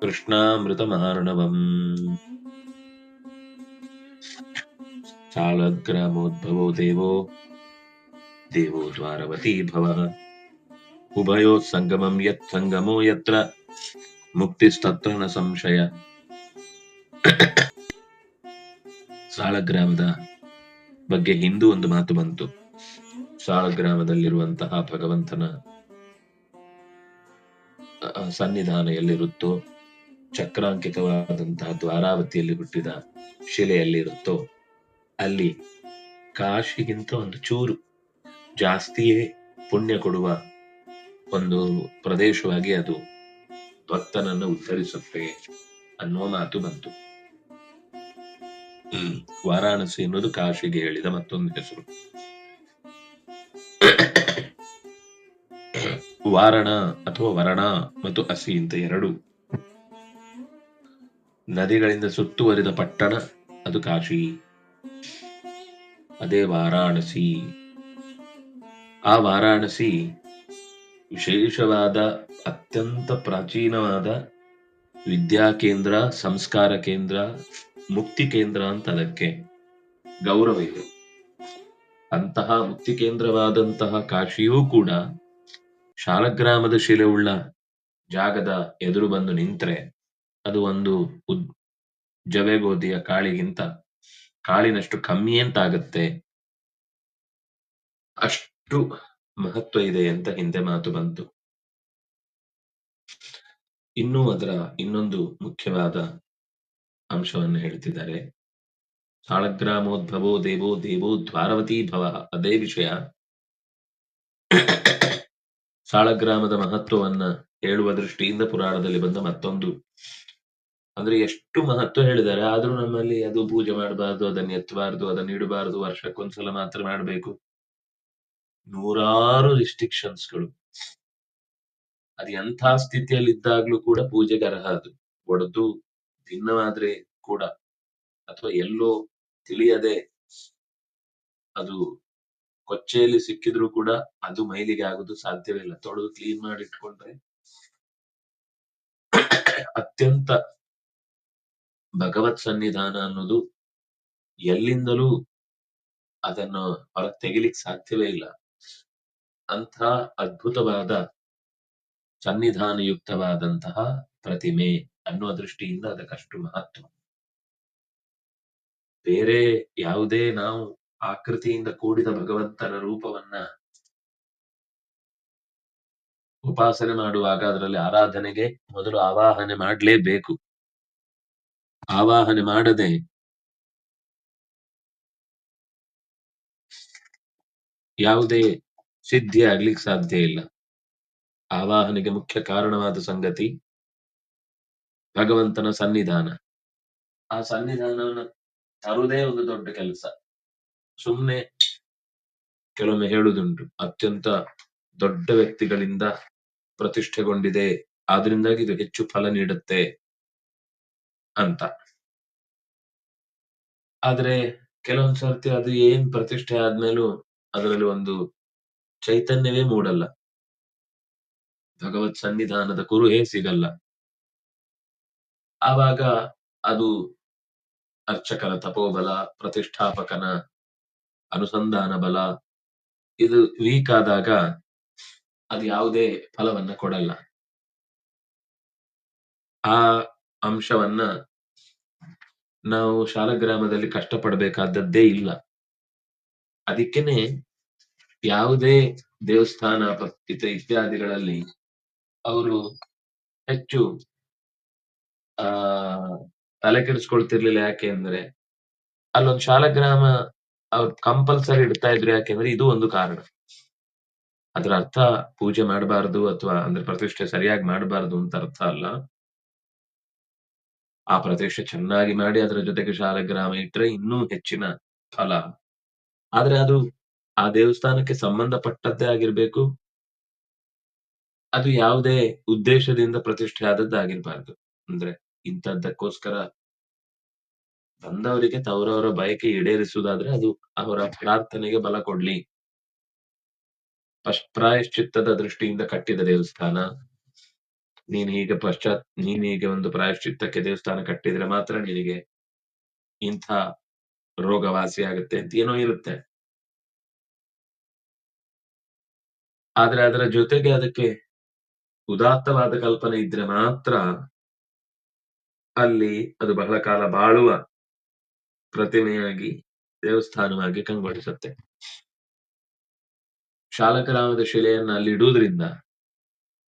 कृष्णामृतमार्णवम् सालग्रामोद्भवो देवो देवो द्वारवती भवः उभयोः सङ्गमं यत् सङ्गमो यत्र ಮುಕ್ತಿಸ್ತತ್ರ ನ ಸಂಶಯ ಸಾಳಗ್ರಾಮದ ಬಗ್ಗೆ ಹಿಂದೂ ಒಂದು ಮಾತು ಬಂತು ಸಾಳಗ್ರಾಮದಲ್ಲಿರುವಂತಹ ಭಗವಂತನ ಅ, ಸನ್ನಿಧಾನ ಎಲ್ಲಿರುತ್ತೋ ಚಕ್ರಾಂಕಿತವಾದಂತಹ ದ್ವಾರಾವತಿಯಲ್ಲಿ ಹುಟ್ಟಿದ ಶಿಲೆಯಲ್ಲಿರುತ್ತೋ ಅಲ್ಲಿ ಕಾಶಿಗಿಂತ ಒಂದು ಚೂರು ಜಾಸ್ತಿಯೇ ಪುಣ್ಯ ಕೊಡುವ ಒಂದು ಪ್ರದೇಶವಾಗಿ ಅದು ಭಕ್ತನನ್ನು ಉದ್ಧರಿಸುತ್ತೆ ಅನ್ನೋ ಮಾತು ಬಂತು. ವಾರಾಣಸಿ ಎನ್ನುವುದು ಕಾಶಿಗೆ ಹೇಳಿದ ಮತ್ತೊಂದು ಹೆಸರು ವಾರಣ ಅಥವಾ ವರಣ ಮತ್ತು ಅಸಿ ಅಂತ ಎರಡು ನದಿಗಳಿಂದ ಸುತ್ತುವರಿದ ಪಟ್ಟಣ ಅದು ಕಾಶಿ. ಅದೇ ವಾರಾಣಸಿ. ಆ ವಾರಾಣಸಿ ವಿಶೇಷವಾದ, ಅತ್ಯಂತ ಪ್ರಾಚೀನವಾದ ವಿದ್ಯಾ ಕೇಂದ್ರ, ಸಂಸ್ಕಾರ ಕೇಂದ್ರ, ಮುಕ್ತಿ ಕೇಂದ್ರ ಅಂತ ಅದಕ್ಕೆ ಗೌರವ ಇದೆ. ಅಂತಹ ಮುಕ್ತಿ ಕೇಂದ್ರವಾದಂತಹ ಕಾಶಿಯೂ ಕೂಡ ಶಾಲಗ್ರಾಮದ ಶಿಲೆ ಉಳ್ಳ ಜಾಗದ ಎದುರು ಬಂದು ನಿಂತ್ರೆ ಅದು ಒಂದು ಉದ್ ಜವೆಗೋಧಿಯ ಕಾಳಿಗಿಂತ ಕಾಳಿನಷ್ಟು ಕಮ್ಮಿ ಅಂತಾಗತ್ತೆ ಅಷ್ಟು ಮಹತ್ವ ಇದೆ ಅಂತ ಹಿಂದೆ ಮಾತು ಬಂತು. ಇನ್ನೂ ಅದರ ಇನ್ನೊಂದು ಮುಖ್ಯವಾದ ಅಂಶವನ್ನು ಹೇಳ್ತಿದ್ದಾರೆ. ಸಾಳಗ್ರಾಮೋದ್ಭವೋ ದೇವೋ ದೇವೋ ದ್ವಾರವತಿ ಭವ ಅದೇ ವಿಷಯ. ಸಾಳಗ್ರಾಮದ ಮಹತ್ವವನ್ನ ಹೇಳುವ ದೃಷ್ಟಿಯಿಂದ ಪುರಾಣದಲ್ಲಿ ಬಂದ ಮತ್ತೊಂದು ಅಂದ್ರೆ ಎಷ್ಟು ಮಹತ್ವ ಹೇಳಿದ್ದಾರೆ, ಆದ್ರೂ ನಮ್ಮಲ್ಲಿ ಅದು ಪೂಜೆ ಮಾಡಬಾರ್ದು, ಅದನ್ನ ಎತ್ತಬಾರ್ದು ಅದನ್ನ ಇಡಬಾರ್ದು, ವರ್ಷಕ್ಕೊಂದ್ಸಲ ಮಾತ್ರ ಮಾಡಬೇಕು. ನೂರಾರು ರಿಸ್ಟ್ರಿಕ್ಷನ್ಸ್ಗಳು ಅದು ಎಂಥ ಸ್ಥಿತಿಯಲ್ಲಿ ಇದ್ದಾಗ್ಲೂ ಕೂಡ ಪೂಜೆಗೆ ಅರ್ಹ ಅದು. ಒಡೆದು ಭಿನ್ನವಾದ್ರೆ ಕೂಡ, ಅಥವಾ ಎಲ್ಲೋ ತಿಳಿಯದೆ ಅದು ಕೊಚ್ಚೆಯಲ್ಲಿ ಸಿಕ್ಕಿದ್ರು ಕೂಡ ಅದು ಮೈಲಿಗೆ ಆಗುದು ಸಾಧ್ಯವಿಲ್ಲ ತೊಳೆದು ಕ್ಲೀನ್ ಮಾಡಿ ಇಟ್ಕೊಂಡ್ರೆ ಅತ್ಯಂತ ಭಗವತ್ ಸನ್ನಿಧಾನ ಅನ್ನೋದು ಎಲ್ಲಿಂದಲೂ ಅದನ್ನು ಹೊರಗೆ ತೆಗಿಲಿಕ್ಕೆ ಸಾಧ್ಯವೇ ಇಲ್ಲ. ಅಂಥ ಅದ್ಭುತವಾದ ಸನ್ನಿಧಾನಯುಕ್ತವಾದಂತಹ ಪ್ರತಿಮೆ ಅನ್ನುವ ದೃಷ್ಟಿಯಿಂದ ಅದಕ್ಕಷ್ಟು ಮಹತ್ವ. ಬೇರೆ ಯಾವುದೇ ನಾವು ಆಕೃತಿಯಿಂದ ಕೂಡಿದ ಭಗವಂತನ ರೂಪವನ್ನ ಉಪಾಸನೆ ಮಾಡುವಾಗ ಅದರಲ್ಲಿ ಆರಾಧನೆಗೆ ಮೊದಲು ಆವಾಹನೆ ಮಾಡಲೇಬೇಕು. ಆವಾಹನೆ ಮಾಡದೆ ಯಾವುದೇ ಸಿದ್ಧಿ ಆಗ್ಲಿಕ್ಕೆ ಸಾಧ್ಯ ಇಲ್ಲ. ಆವಾಹನೆಗೆ ಮುಖ್ಯ ಕಾರಣವಾದ ಸಂಗತಿ ಭಗವಂತನ ಸನ್ನಿಧಾನ. ಆ ಸನ್ನಿಧಾನವನ್ನು ತರುವುದೇ ಒಂದು ದೊಡ್ಡ ಕೆಲಸ. ಸುಮ್ಮನೆ ಕೆಲವೊಮ್ಮೆ ಹೇಳುದುಂಟು ಅತ್ಯಂತ ದೊಡ್ಡ ವ್ಯಕ್ತಿಗಳಿಂದ ಪ್ರತಿಷ್ಠೆಗೊಂಡಿದೆ ಆದ್ರಿಂದಾಗಿ ಇದು ಹೆಚ್ಚು ಫಲ ನೀಡುತ್ತೆ ಅಂತ. ಆದ್ರೆ ಕೆಲವೊಂದ್ ಸರ್ತಿ ಅದು ಏನ್ ಪ್ರತಿಷ್ಠೆ ಆದ್ಮೇಲೂ ಅದರಲ್ಲಿ ಒಂದು ಚೈತನ್ಯವೇ ಮೂಡಲ್ಲ. ಭಗವತ್ ಸನ್ನಿಧಾನದ ಕುರುಹೇ ಸಿಗಲ್ಲ. ಆವಾಗ ಅದು ಅರ್ಚಕನ ತಪೋಬಲ, ಪ್ರತಿಷ್ಠಾಪಕನ ಅನುಸಂಧಾನ ಬಲ, ಇದು ವೀಕ್ ಆದಾಗ ಅದು ಯಾವುದೇ ಫಲವನ್ನ ಕೊಡಲ್ಲ. ಆ ಅಂಶವನ್ನ ನಾವು ಶಾಲಗ್ರಾಮದಲ್ಲಿ ಕಷ್ಟಪಡಬೇಕಾದದ್ದೇ ಇಲ್ಲ. ಅದಕ್ಕೇನೆ ಯಾವುದೇ ದೇವಸ್ಥಾನ ಇತ ಇತ್ಯಾದಿಗಳಲ್ಲಿ ಅವರು ಹೆಚ್ಚು, ಆ, ತಲೆ ಕೆಡಿಸ್ಕೊಳ್ತಿರ್ಲಿಲ್ಲ ಯಾಕೆ ಅಂದ್ರೆ, ಅಲ್ಲೊಂದು ಶಾಲಗ್ರಾಮ ಅವ್ರು ಕಂಪಲ್ಸರಿ ಇಡ್ತಾ ಇದ್ರು ಯಾಕೆಂದ್ರೆ ಇದು ಒಂದು ಕಾರಣ. ಅದರ ಅರ್ಥ ಪೂಜೆ ಮಾಡಬಾರದು ಅಥವಾ ಅಂದ್ರೆ ಪ್ರತಿಷ್ಠೆ ಸರಿಯಾಗಿ ಮಾಡಬಾರದು ಅಂತ ಅರ್ಥ ಅಲ್ಲ. ಆ ಪ್ರದೇಶ ಚೆನ್ನಾಗಿ ಮಾಡಿ, ಅದರ ಜೊತೆಗೆ ಶಾಲಗ್ರಾಮ ಇಟ್ರೆ ಇನ್ನೂ ಹೆಚ್ಚಿನ ಫಲ. ಆದ್ರೆ ಅದು ಆ ದೇವಸ್ಥಾನಕ್ಕೆ ಸಂಬಂಧಪಟ್ಟದ್ದೇ ಆಗಿರ್ಬೇಕು. ಅದು ಯಾವುದೇ ಉದ್ದೇಶದಿಂದ ಪ್ರತಿಷ್ಠೆ ಆದದ್ದಾಗಿರ್ಬಾರ್ದು ಅಂದ್ರೆ ಇಂಥದ್ದಕ್ಕೋಸ್ಕರ ಬಂದವರಿಗೆ ತವರವರ ಬಯಕೆ ಈಡೇರಿಸುವುದಾದ್ರೆ ಅದು ಅವರ ಪ್ರಾರ್ಥನೆಗೆ ಬಲ ಕೊಡ್ಲಿ. ಪ್ರಾಯಶ್ಚಿತ್ತದ ದೃಷ್ಟಿಯಿಂದ ಕಟ್ಟಿದ ದೇವಸ್ಥಾನ. ನೀನ್ ಹೀಗೆ ಪಶ್ಚಾತ್, ನೀನ್ ಹೀಗೆ ಒಂದು ಪ್ರಾಯಶ್ಚಿತ್ತಕ್ಕೆ ದೇವಸ್ಥಾನ ಕಟ್ಟಿದ್ರೆ ಮಾತ್ರ ನಿನಗೆ ಇಂಥ ರೋಗ ವಾಸಿ ಆಗುತ್ತೆ ಅಂತ ಏನೋ ಇರುತ್ತೆ. ಆದ್ರೆ ಅದರ ಜೊತೆಗೆ ಅದಕ್ಕೆ ಉದಾತ್ತವಾದ ಕಲ್ಪನೆ ಇದ್ರೆ ಮಾತ್ರ ಅಲ್ಲಿ ಅದು ಬಹಳ ಕಾಲ ಬಾಳುವ ಪ್ರತಿಮೆಯಾಗಿ, ದೇವಸ್ಥಾನವಾಗಿ ಕಂಗೊಳಿಸುತ್ತೆ. ಶಾಲಕರಾಮದ ಶಿಲೆಯನ್ನ ಅಲ್ಲಿ ಇಡುವುದರಿಂದ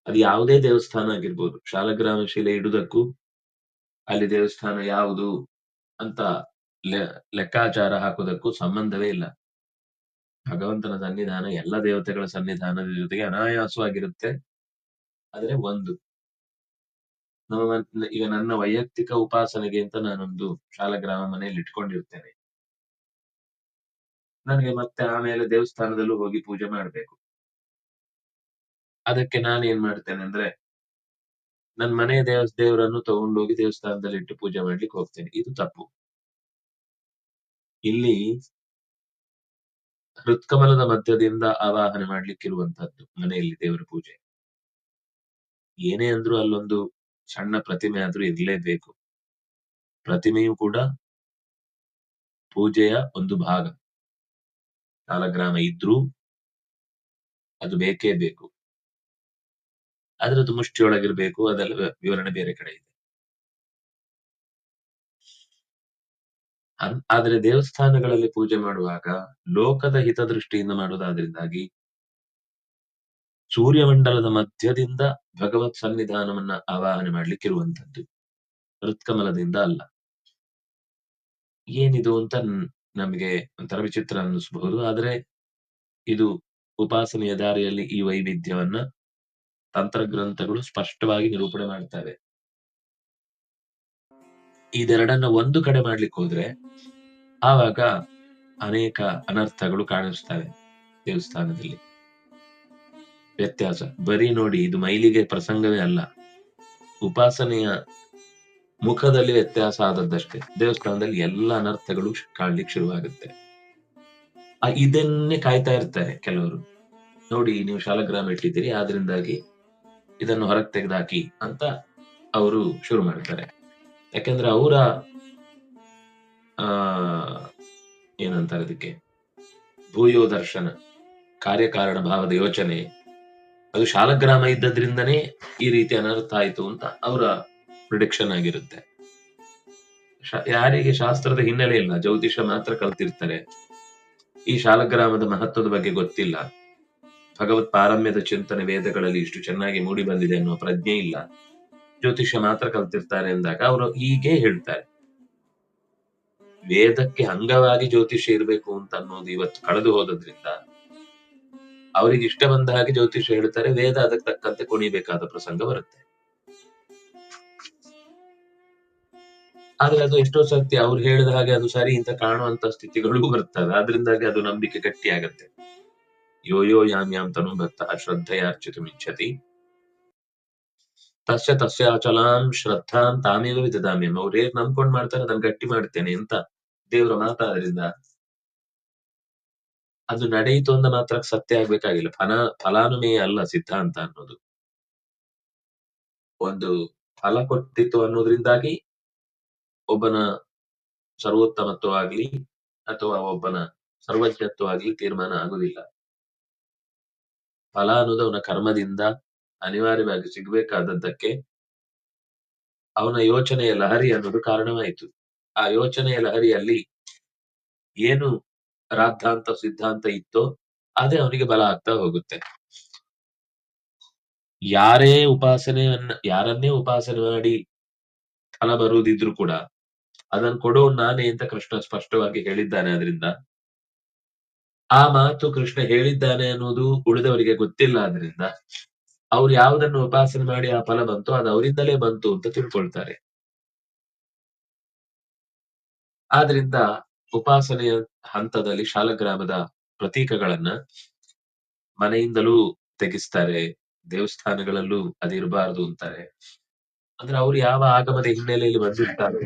ಅದು ಯಾವುದೇ ದೇವಸ್ಥಾನ ಆಗಿರ್ಬೋದು. ಶಾಲಗ್ರಾಮ ಶಿಲೆ ಇಡುವುದಕ್ಕೂ ಅಲ್ಲಿ ದೇವಸ್ಥಾನ ಯಾವುದು ಅಂತ ಲೆಕ್ಕಾಚಾರ ಹಾಕುವುದಕ್ಕೂ ಸಂಬಂಧವೇ ಇಲ್ಲ. ಭಗವಂತನ ಸನ್ನಿಧಾನ ಎಲ್ಲ ದೇವತೆಗಳ ಸನ್ನಿಧಾನದ ಜೊತೆಗೆ ಅನಾಯಾಸವಾಗಿರುತ್ತೆ. ಆದರೆ ಒಂದು. ನಮ್ಮ ಈಗ ನನ್ನ ವೈಯಕ್ತಿಕ ಉಪಾಸನೆಗೆ ಅಂತ ನಾನೊಂದು ಶಾಲಗ್ರಾಮ ಮನೆಯಲ್ಲಿ ಇಟ್ಕೊಂಡಿರ್ತೇನೆ. ನನಗೆ ಮತ್ತೆ ಆಮೇಲೆ ದೇವಸ್ಥಾನದಲ್ಲೂ ಹೋಗಿ ಪೂಜೆ ಮಾಡ್ಬೇಕು. ಅದಕ್ಕೆ ನಾನು ಏನ್ ಮಾಡ್ತೇನೆ ಅಂದ್ರೆ ನನ್ನ ಮನೆ ದೇವಸ್ ದೇವರನ್ನು ತಗೊಂಡೋಗಿ ದೇವಸ್ಥಾನದಲ್ಲಿ ಇಟ್ಟು ಪೂಜೆ ಮಾಡ್ಲಿಕ್ಕೆ ಹೋಗ್ತೇನೆ. ಇದು ತಪ್ಪು. ಇಲ್ಲಿ ಹೃತ್ಕಮಲದ ಮಧ್ಯದಿಂದ ಆವಾಹನೆ ಮಾಡ್ಲಿಕ್ಕಿರುವಂತಹದ್ದು ಮನೆಯಲ್ಲಿ ದೇವರ ಪೂಜೆ. ಏನೇ ಅಂದ್ರೂ ಅಲ್ಲೊಂದು ಸಣ್ಣ ಪ್ರತಿಮೆ ಆದ್ರೂ ಇರಲೇಬೇಕು. ಪ್ರತಿಮೆಯು ಕೂಡ ಪೂಜೆಯ ಒಂದು ಭಾಗ. ಕಾಲಗ್ರಾಮ ಇದ್ರೂ ಅದು ಬೇಕೇ ಬೇಕು. ಅದ್ರದ್ದು ಮುಷ್ಟಿಯೊಳಗಿರ್ಬೇಕು, ಅದೆಲ್ಲ ವಿವರಣೆ ಬೇರೆ ಕಡೆ ಇದೆ. ಆದರೆ ದೇವಸ್ಥಾನಗಳಲ್ಲಿ ಪೂಜೆ ಮಾಡುವಾಗ ಲೋಕದ ಹಿತದೃಷ್ಟಿಯಿಂದ ಮಾಡುವುದಾದ್ರಿಂದಾಗಿ ಸೂರ್ಯಮಂಡಲದ ಮಧ್ಯದಿಂದ ಭಗವತ್ ಸನ್ನಿಧಾನವನ್ನ ಆವಾಹನೆ ಮಾಡ್ಲಿಕ್ಕಿರುವಂತದ್ದು ಹೃತ್ಕಮಲದಿಂದ ಅಲ್ಲ. ಏನಿದು ಅಂತ ನಮಗೆ ಒಂಥರ ವಿಚಿತ್ರ ಅನ್ನಿಸಬಹುದು, ಆದ್ರೆ ಇದು ಉಪಾಸನೆಯ ದಾರಿಯಲ್ಲಿ ಈ ವೈವಿಧ್ಯವನ್ನ ತಂತ್ರಗ್ರಂಥಗಳು ಸ್ಪಷ್ಟವಾಗಿ ನಿರೂಪಣೆ ಮಾಡ್ತವೆ. ಇದೆರಡನ್ನ ಒಂದು ಕಡೆ ಮಾಡ್ಲಿಕ್ಕೆ ಹೋದ್ರೆ, ಆವಾಗ ಅನೇಕ ಅನರ್ಥಗಳು ಕಾಣಿಸ್ತವೆ ದೇವಸ್ಥಾನದಲ್ಲಿ. ವ್ಯತ್ಯಾಸ. ಬರೀ ನೋಡಿ, ಇದು ಮೈಲಿಗೆ ಪ್ರಸಂಗವೇ ಅಲ್ಲ. ಉಪಾಸನೆಯ ಮುಖದಲ್ಲಿ ವ್ಯತ್ಯಾಸ ಆದದ್ದಷ್ಟೇ. ದೇವಸ್ಥಾನದಲ್ಲಿ ಎಲ್ಲ ಅನರ್ಥಗಳು ಕಾಣ್ಲಿಕ್ಕೆ ಶುರುವಾಗುತ್ತೆ. ಇದನ್ನೇ ಕಾಯ್ತಾ ಇರ್ತಾರೆ ಕೆಲವರು. ನೋಡಿ, ನೀವು ಶಾಲಗ್ರಾಮ ಇಟ್ಟಿದ್ದೀರಿ, ಆದ್ರಿಂದಾಗಿ ಇದನ್ನು ಹೊರಗೆ ತೆಗೆದಾಕಿ ಅಂತ ಅವರು ಶುರು ಮಾಡ್ತಾರೆ ಯಾಕೆಂದ್ರೆ ಅವರ, ಆ, ಏನಂತಾರೆ ಅದಕ್ಕೆ ಭೂಯೋ ದರ್ಶನ ಕಾರ್ಯಕಾರಣ ಭಾವದ ಯೋಚನೆ, ಅದು ಶಾಲಗ್ರಾಮ ಇದ್ದದ್ರಿಂದನೇ ಈ ರೀತಿ ಅನರ್ಥ ಆಯ್ತು ಅಂತ ಅವರ ಪ್ರಿಡಿಕ್ಷನ್ ಆಗಿರುತ್ತೆ. ಯಾರಿಗೆ ಶಾಸ್ತ್ರದ ಹಿನ್ನೆಲೆ ಇಲ್ಲ ಜ್ಯೋತಿಷ ಮಾತ್ರ ಕಲ್ತಿರ್ತಾರೆ. ಈ ಶಾಲಗ್ರಾಮದ ಮಹತ್ವದ ಬಗ್ಗೆ ಗೊತ್ತಿಲ್ಲ. ಭಗವತ್ ಪಾರಮ್ಯದ ಚಿಂತನೆ ವೇದಗಳಲ್ಲಿ ಇಷ್ಟು ಚೆನ್ನಾಗಿ ಮೂಡಿ ಬಂದಿದೆ ಅನ್ನೋ ಪ್ರಜ್ಞೆ ಇಲ್ಲ. ಜ್ಯೋತಿಷ್ಯ ಮಾತ್ರ ಕಲ್ತಿರ್ತಾರೆ ಎಂದಾಗ ಅವರು ಹೀಗೆ ಹೇಳ್ತಾರೆ. ವೇದಕ್ಕೆ ಅಂಗವಾಗಿ ಜ್ಯೋತಿಷ್ಯ ಇರಬೇಕು ಅಂತ ಅನ್ನೋದು ಇವತ್ತು ಕಳೆದು ಹೋದ್ರಿಂದ ಅವರಿಗೆ ಇಷ್ಟ ಬಂದ ಹಾಗೆ ಜ್ಯೋತಿಷ್ಯ ಹೇಳ್ತಾರೆ, ವೇದ ಅದಕ್ಕೆ ತಕ್ಕಂತೆ ಕುಣಿಬೇಕಾದ ಪ್ರಸಂಗ ಬರುತ್ತೆ. ಆದ್ರೆ ಅದು ಎಷ್ಟೋ ಸತ್ಯ ಅವ್ರು ಹೇಳಿದ ಹಾಗೆ ಅದು ಸರಿ ಅಂತ ಕಾಣುವಂತ ಸ್ಥಿತಿಗಳು ಬರ್ತವೆ. ಅದರಿಂದಾಗಿ ಅದು ನಂಬಿಕೆ ಗಟ್ಟಿ ಆಗತ್ತೆ ಯೋ ಯೋ ಯಾಮ್ ಯಾಮ್ ತನು ಭಕ್ತ ಶ್ರದ್ಧೆಯಾರ್ಚಿತು ತಸ್ಯ ತಸ್ಯ ಅಚಲಾಂ ಶ್ರದ್ಧಾಂ ತಾಮೇವ ವಿದದಾಮಿ ಅವ್ರು ಹೇಗ್ ನಂಬ್ಕೊಂಡ್ ಮಾಡ್ತಾರೆ? ಅದನ್ನ ಗಟ್ಟಿ ಮಾಡ್ತೇನೆ ಅಂತ ದೇವರ ಮಾತಾದ್ರಿಂದ ಅದು ನಡೆಯಿತು ಅಂದ ಮಾತ್ರ ಸತ್ಯ ಆಗ್ಬೇಕಾಗಿಲ್ಲ. ಫಲ ಫಲಾನುಮೇಯ ಅಲ್ಲ ಸಿದ್ಧಾಂತ ಅನ್ನೋದು. ಒಂದು ಫಲ ಕೊಟ್ಟಿತ್ತು ಅನ್ನೋದ್ರಿಂದಾಗಿ ಒಬ್ಬನ ಸರ್ವೋತ್ತಮತ್ವ ಆಗ್ಲಿ ಅಥವಾ ಒಬ್ಬನ ಸರ್ವಜ್ಞತ್ವ ಆಗ್ಲಿ ತೀರ್ಮಾನ ಆಗುದಿಲ್ಲ ಫಲ ಅನ್ನೋದು ಅವನ ಕರ್ಮದಿಂದ ಅನಿವಾರ್ಯವಾಗಿ ಸಿಗ್ಬೇಕಾದದ್ದಕ್ಕೆ ಅವನ ಯೋಚನೆಯ ಲಹರಿ ಅನ್ನೋದು ಕಾರಣವಾಯಿತು. ಆ ಯೋಚನೆಯ ಲಹರಿಯಲ್ಲಿ ಏನು ರಾದ್ಧಾಂತ, ಸಿದ್ಧಾಂತ ಇತ್ತೋ ಅದೇ ಅವನಿಗೆ ಬಲ ಆಗ್ತಾ ಹೋಗುತ್ತೆ. ಯಾರೇ ಉಪಾಸನೆಯನ್ನ, ಯಾರನ್ನೇ ಉಪಾಸನೆ ಮಾಡಿ ಫಲ ಬರುವುದಿದ್ರು ಕೂಡ ಅದನ್ನು ಕೊಡೋ ನಾನೇ ಅಂತ ಕೃಷ್ಣ ಸ್ಪಷ್ಟವಾಗಿ ಹೇಳಿದ್ದಾನೆ. ಅದರಿಂದ ಆ ಮಾತು ಕೃಷ್ಣ ಹೇಳಿದ್ದಾನೆ ಅನ್ನೋದು ಉಳಿದವರಿಗೆ ಗೊತ್ತಿಲ್ಲ ಆದ್ರಿಂದ, ಅವ್ರು ಯಾವುದನ್ನು ಉಪಾಸನೆ ಮಾಡಿ ಆ ಫಲ ಬಂತು ಅದು ಅವರಿಂದಲೇ ಬಂತು ಅಂತ ತಿಳ್ಕೊಳ್ತಾರೆ. ಆದ್ರಿಂದ ಉಪಾಸನೆಯ ಹಂತದಲ್ಲಿ ಶಾಲಗ್ರಾಮದ ಪ್ರತೀಕಗಳನ್ನ ಮನೆಯಿಂದಲೂ ತೆಗಿಸ್ತಾರೆ, ದೇವಸ್ಥಾನಗಳಲ್ಲೂ ಅದಿರಬಾರದು ಅಂತಾರೆ. ಅಂದ್ರೆ ಅವ್ರು ಯಾವ ಆಗಮದ ಹಿನ್ನೆಲೆಯಲ್ಲಿ ಬಂದಿರ್ತಾರೆ?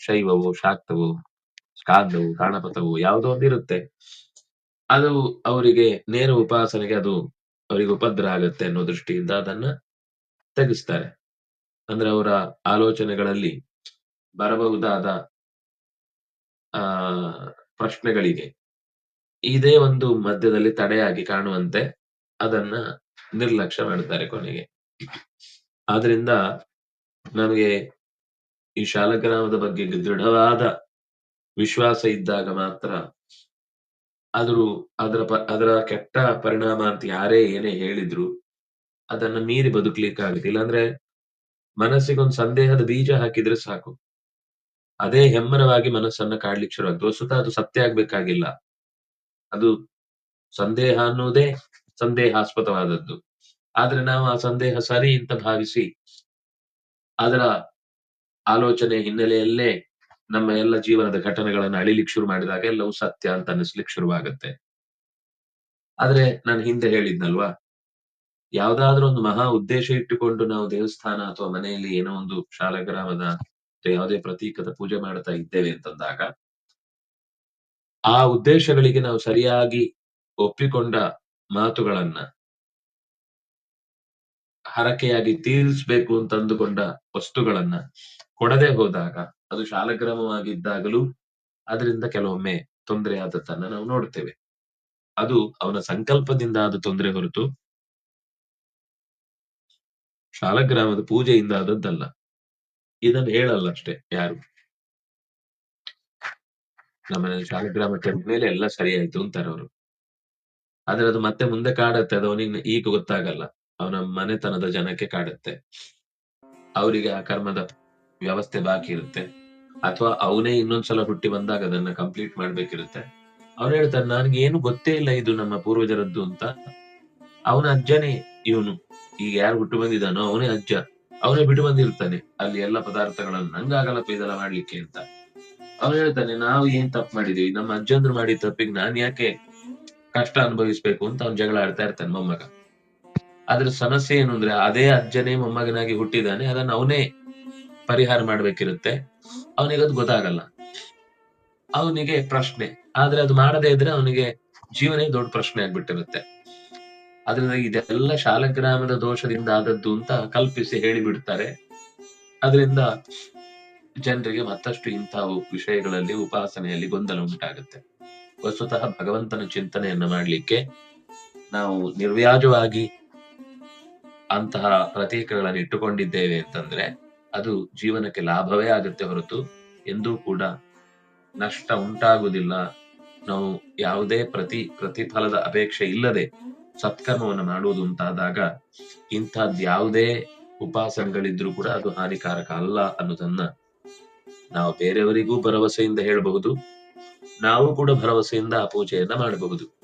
ಶೈವವು, ಶಾಕ್ತವು ಕಾಂದವು ಕಾಣಪಥವೋ ಯಾವುದೋ ಒಂದಿರುತ್ತೆ. ಅದು ಅವರಿಗೆ ನೇರ ಉಪಾಸನೆಗೆ ಅದು ಅವರಿಗೆ ಉಪದ್ರ ಆಗತ್ತೆ ಅನ್ನೋ ದೃಷ್ಟಿಯಿಂದ ಅದನ್ನ ತೆಗೆಸ್ತಾರೆ. ಅಂದ್ರೆ ಅವರ ಆಲೋಚನೆಗಳಲ್ಲಿ ಬರಬಹುದಾದ, ಆ, ಪ್ರಶ್ನೆಗಳಿಗೆ ಇದೇ ಒಂದು ಮಧ್ಯದಲ್ಲಿ ತಡೆಯಾಗಿ ಕಾಣುವಂತೆ ಅದನ್ನ ನಿರ್ಲಕ್ಷ್ಯ ಮಾಡ್ತಾರೆ ಕೊನೆಗೆ. ಆದ್ರಿಂದ ನಮಗೆ ಈ ಶಾಲಗ್ರಾಮದ ಬಗ್ಗೆ ದೃಢವಾದ ವಿಶ್ವಾಸ ಇದ್ದಾಗ ಮಾತ್ರ ಅದ್ರ ಅದರ ಪ, ಅದರ ಕೆಟ್ಟ ಪರಿಣಾಮ ಅಂತ ಯಾರೇ ಏನೇ ಹೇಳಿದ್ರು ಅದನ್ನ ಮೀರಿ ಬದುಕ್ಲಿಕ್ಕೆ ಆಗುತ್ತೆ ಇಲ್ಲಾಂದ್ರೆ ಮನಸ್ಸಿಗೊಂದು ಸಂದೇಹದ ಬೀಜ ಹಾಕಿದ್ರೆ ಸಾಕು. ಅದೇ ಹೆಮ್ಮರವಾಗಿ ಮನಸ್ಸನ್ನ ಕಾಡ್ಲಿಕ್ಕೆ ಶುರು ಆಗ್ತದೆ ವಸ್ತುತ ಅದು ಸತ್ಯ ಆಗ್ಬೇಕಾಗಿಲ್ಲ. ಅದು ಸಂದೇಹ ಅನ್ನುವುದೇ ಸಂದೇಹಾಸ್ಪದವಾದದ್ದು. ಆದ್ರೆ ನಾವು ಆ ಸಂದೇಹ ಸರಿ ಅಂತ ಭಾವಿಸಿ ಅದರ ಆಲೋಚನೆ ಹಿನ್ನೆಲೆಯಲ್ಲೇ ನಮ್ಮ ಎಲ್ಲ ಜೀವನದ ಘಟನೆಗಳನ್ನ ಅಳಿಲಿಕ್ಕೆ ಶುರು ಮಾಡಿದಾಗ ಎಲ್ಲವೂ ಸತ್ಯ ಅಂತ ಅನ್ನಿಸ್ಲಿಕ್ಕೆ ಶುರುವಾಗುತ್ತೆ. ಆದ್ರೆ ನಾನು ಹಿಂದೆ ಹೇಳಿದ್ನಲ್ವಾ? ಯಾವ್ದಾದ್ರೂ ಒಂದು ಮಹಾ ಉದ್ದೇಶ ಇಟ್ಟುಕೊಂಡು ನಾವು ದೇವಸ್ಥಾನ ಅಥವಾ ಮನೆಯಲ್ಲಿ ಏನೋ ಒಂದು ಶಾಲಗ್ರಾಮದ ಯಾವುದೇ ಪ್ರತೀಕದ ಪೂಜೆ ಮಾಡ್ತಾ ಇದ್ದೇವೆ ಅಂತಂದಾಗ, ಆ ಉದ್ದೇಶಗಳಿಗೆ ನಾವು ಸರಿಯಾಗಿ ಒಪ್ಪಿಕೊಂಡ ಮಾತುಗಳನ್ನ, ಹರಕೆಯಾಗಿ ತೀರಿಸ್ಬೇಕು ಅಂತ ಅಂದುಕೊಂಡ ವಸ್ತುಗಳನ್ನ ಕೊಡದೆ ಹೋದಾಗ ಅದು ಶಾಲಗ್ರಾಮವಾಗಿದ್ದಾಗಲೂ ಅದರಿಂದ ಕೆಲವೊಮ್ಮೆ ತೊಂದರೆ ಆದದ್ದನ್ನ ನಾವು ನೋಡ್ತೇವೆ. ಅದು ಅವನ ಸಂಕಲ್ಪದಿಂದ ಆದ ತೊಂದರೆ ಹೊರತು ಶಾಲಗ್ರಾಮದ ಪೂಜೆಯಿಂದ ಆದದ್ದಲ್ಲ. ಇದನ್ನು ಹೇಳಲ್ಲ ಅಷ್ಟೇ ಯಾರು. ನಮ್ಮ ಶಾಲಗ್ರಾಮ ಕೆಟ್ಟ ಮೇಲೆ ಎಲ್ಲ ಸರಿಯಾಯ್ತು ಅಂತಾರೆ ಅವರು. ಆದ್ರೆ ಅದು ಮತ್ತೆ ಮುಂದೆ ಕಾಡತ್ತೆ, ಅದು ಅವನಿಗೆ ಈಗ ಗೊತ್ತಾಗಲ್ಲ. ಅವನ ಮನೆತನದ ಜನಕ್ಕೆ ಕಾಡತ್ತೆ. ಅವರಿಗೆ ಆ ಕರ್ಮದ ವ್ಯವಸ್ಥೆ ಬಾಕಿ ಇರುತ್ತೆ. ಅಥವಾ ಅವನೇ ಇನ್ನೊಂದ್ಸಲ ಹುಟ್ಟಿ ಬಂದಾಗ ಅದನ್ನ ಕಂಪ್ಲೀಟ್ ಮಾಡ್ಬೇಕಿರುತ್ತೆ. ಅವ್ರು ಹೇಳ್ತಾರೆ ನನ್ಗೆ ಏನು ಗೊತ್ತೇ ಇಲ್ಲ ಇದು ನಮ್ಮ ಪೂರ್ವಜರದ್ದು ಅಂತ. ಅವನ ಅಜ್ಜನೇ ಇವನು. ಈಗ ಯಾರು ಹುಟ್ಟು ಬಂದಿದ್ದಾನೋ ಅವನೇ ಅಜ್ಜ. ಅವನೇ ಬಿಟ್ಟು ಬಂದಿರ್ತಾನೆ ಅಲ್ಲಿ ಎಲ್ಲ ಪದಾರ್ಥಗಳನ್ನು. ನಂಗಾಗಲ್ಲ ಇದೆಲ್ಲ ಮಾಡ್ಲಿಕ್ಕೆ ಅಂತ. ಅವನು ಹೇಳ್ತಾನೆ, ನಾವು ಏನ್ ತಪ್ಪು ಮಾಡಿದೀವಿ? ನಮ್ಮ ಅಜ್ಜಂದ್ರು ಮಾಡಿದ ತಪ್ಪಿಗೆ ನಾನ್ ಯಾಕೆ ಕಷ್ಟ ಅನುಭವಿಸ್ಬೇಕು? ಅಂತ ಅವ್ನು ಜಗಳ ಆಡ್ತಾ ಇರ್ತಾನೆ ಮೊಮ್ಮಗ. ಅದ್ರ ಸಮಸ್ಯೆ ಏನು ಅಂದ್ರೆ, ಅದೇ ಅಜ್ಜನೇ ಮೊಮ್ಮಗನಾಗಿ ಹುಟ್ಟಿದಾನೆ ಅದನ್ನ ಅವನೇ ಪರಿಹಾರ ಮಾಡ್ಬೇಕಿರುತ್ತೆ. ಅವನಿಗೆ ಅದು ಗೊತ್ತಾಗಲ್ಲ. ಅವನಿಗೆ ಪ್ರಶ್ನೆ. ಆದ್ರೆ ಅದು ಮಾಡದೇ ಇದ್ರೆ ಅವನಿಗೆ ಜೀವನೇ ದೊಡ್ಡ ಪ್ರಶ್ನೆ ಆಗ್ಬಿಟ್ಟಿರುತ್ತೆ. ಅದರಿಂದ ಇದೆಲ್ಲ ಶಾಲಗ್ರಾಮದ ದೋಷದಿಂದ ಆದದ್ದು ಅಂತ ಕಲ್ಪಿಸಿ ಹೇಳಿಬಿಡ್ತಾರೆ. ಅದರಿಂದ ಜನರಿಗೆ ಮತ್ತಷ್ಟು ಇಂತಹ ವಿಷಯಗಳಲ್ಲಿ ಉಪಾಸನೆಯಲ್ಲಿ ಗೊಂದಲ ಉಂಟಾಗುತ್ತೆ. ವಸ್ತುತಃ ಭಗವಂತನ ಚಿಂತನೆಯನ್ನ ಮಾಡಲಿಕ್ಕೆ ನಾವು ನಿರ್ವ್ಯಾಜವಾಗಿ ಅಂತಹ ಪ್ರತೀಕಗಳನ್ನು ಇಟ್ಟುಕೊಂಡಿದ್ದೇವೆ ಅಂತಂದ್ರೆ ಅದು ಜೀವನಕ್ಕೆ ಲಾಭವೇ ಆಗುತ್ತೆ ಹೊರತು ಎಂದೂ ಕೂಡ ನಷ್ಟ ಉಂಟಾಗುವುದಿಲ್ಲ. ನಾವು ಯಾವುದೇ ಪ್ರತಿ ಪ್ರತಿಫಲದ ಅಪೇಕ್ಷೆ ಇಲ್ಲದೆ ಸತ್ಕರ್ಮವನ್ನು ಮಾಡುವುದು ಅಂತಾದಾಗ ಇಂಥದ್ ಯಾವುದೇ ಉಪಾಸನಗಳಿದ್ರೂ ಕೂಡ ಅದು ಹಾನಿಕಾರಕ ಅಲ್ಲ ಅನ್ನೋದನ್ನ ನಾವು ಬೇರೆಯವರಿಗೂ ಭರವಸೆಯಿಂದ ಹೇಳಬಹುದು. ನಾವು ಕೂಡ ಭರವಸೆಯಿಂದ ಆ ಪೂಜೆಯನ್ನ ಮಾಡಬಹುದು.